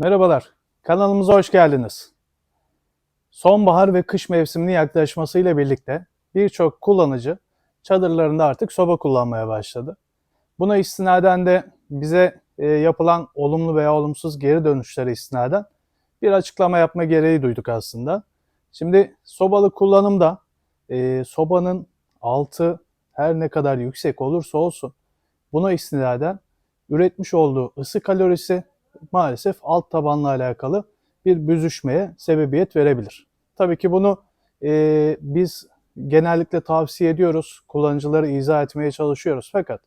Merhabalar, kanalımıza hoş geldiniz. Sonbahar ve kış mevsiminin yaklaşmasıyla birlikte birçok kullanıcı çadırlarında artık soba kullanmaya başladı. Buna istinaden de bize e, yapılan olumlu veya olumsuz geri dönüşlere istinaden bir açıklama yapma gereği duyduk aslında. Şimdi sobalı kullanımda e, sobanın altı her ne kadar yüksek olursa olsun buna istinaden üretmiş olduğu ısı kalorisi maalesef alt tabanla alakalı bir büzüşmeye sebebiyet verebilir. Tabii ki bunu e, biz genellikle tavsiye ediyoruz, kullanıcıları izah etmeye çalışıyoruz. Fakat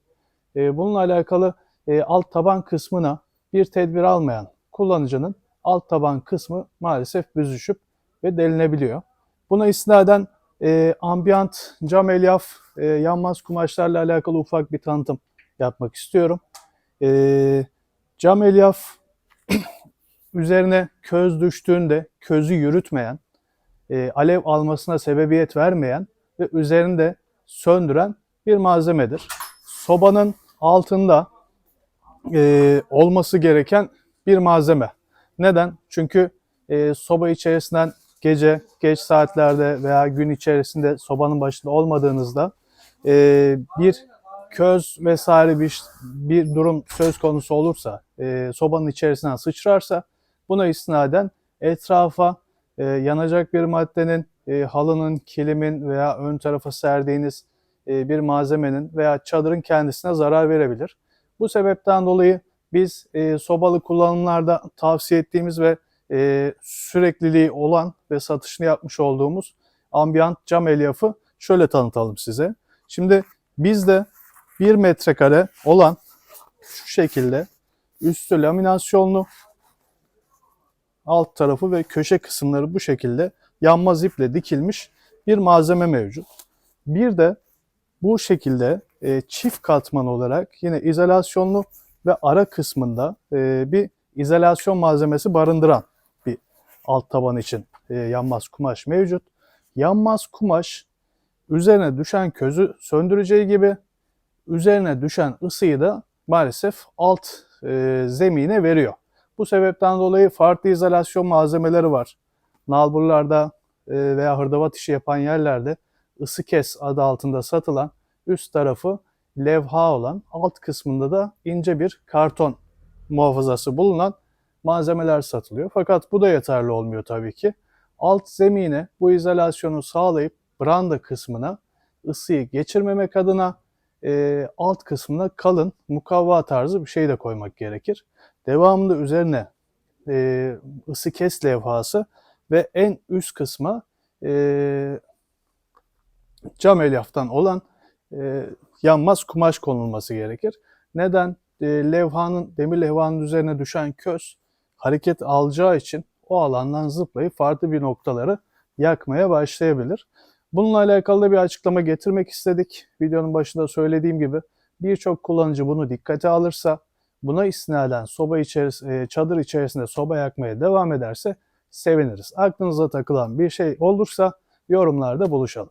e, bununla alakalı e, alt taban kısmına bir tedbir almayan kullanıcının alt taban kısmı maalesef büzüşüp ve delinebiliyor. Buna istinaden e, ambiyant cam elyaf e, yanmaz kumaşlarla alakalı ufak bir tanıtım yapmak istiyorum. E, cam elyaf üzerine köz düştüğünde közü yürütmeyen, e, alev almasına sebebiyet vermeyen ve üzerinde söndüren bir malzemedir. Sobanın altında e, olması gereken bir malzeme. Neden? Çünkü e, soba içerisinden gece geç saatlerde veya gün içerisinde sobanın başında olmadığınızda e, bir köz vesaire bir, bir durum söz konusu olursa, e, sobanın içerisinden sıçrarsa buna istinaden etrafa e, yanacak bir maddenin, e, halının, kilimin veya ön tarafa serdiğiniz e, bir malzemenin veya çadırın kendisine zarar verebilir. Bu sebepten dolayı biz e, sobalı kullanımlarda tavsiye ettiğimiz ve e, sürekliliği olan ve satışını yapmış olduğumuz ambiyant cam elyafı şöyle tanıtalım size. Şimdi bizde 1 metrekare olan şu şekilde üstü laminasyonlu alt tarafı ve köşe kısımları bu şekilde yanmaz iple dikilmiş bir malzeme mevcut. Bir de bu şekilde e, çift katman olarak yine izolasyonlu ve ara kısmında e, bir izolasyon malzemesi barındıran bir alt taban için e, yanmaz kumaş mevcut. Yanmaz kumaş üzerine düşen közü söndüreceği gibi üzerine düşen ısıyı da maalesef alt e, zemine veriyor. Bu sebepten dolayı farklı izolasyon malzemeleri var. Nalburlarda e, veya hırdavat işi yapan yerlerde ısı kes adı altında satılan üst tarafı levha olan alt kısmında da ince bir karton muhafazası bulunan malzemeler satılıyor. Fakat bu da yeterli olmuyor tabii ki. Alt zemine bu izolasyonu sağlayıp branda kısmına ısıyı geçirmemek adına e, alt kısmına kalın mukavva tarzı bir şey de koymak gerekir. Devamında üzerine e, ısı kes levhası ve en üst kısma e, cam elyaftan olan e, yanmaz kumaş konulması gerekir. Neden? E, levhanın, demir levhanın üzerine düşen köz hareket alacağı için o alandan zıplayıp farklı bir noktaları yakmaya başlayabilir. Bununla alakalı da bir açıklama getirmek istedik. Videonun başında söylediğim gibi birçok kullanıcı bunu dikkate alırsa, buna istinaden soba içerisinde, çadır içerisinde soba yakmaya devam ederse seviniriz. Aklınıza takılan bir şey olursa yorumlarda buluşalım.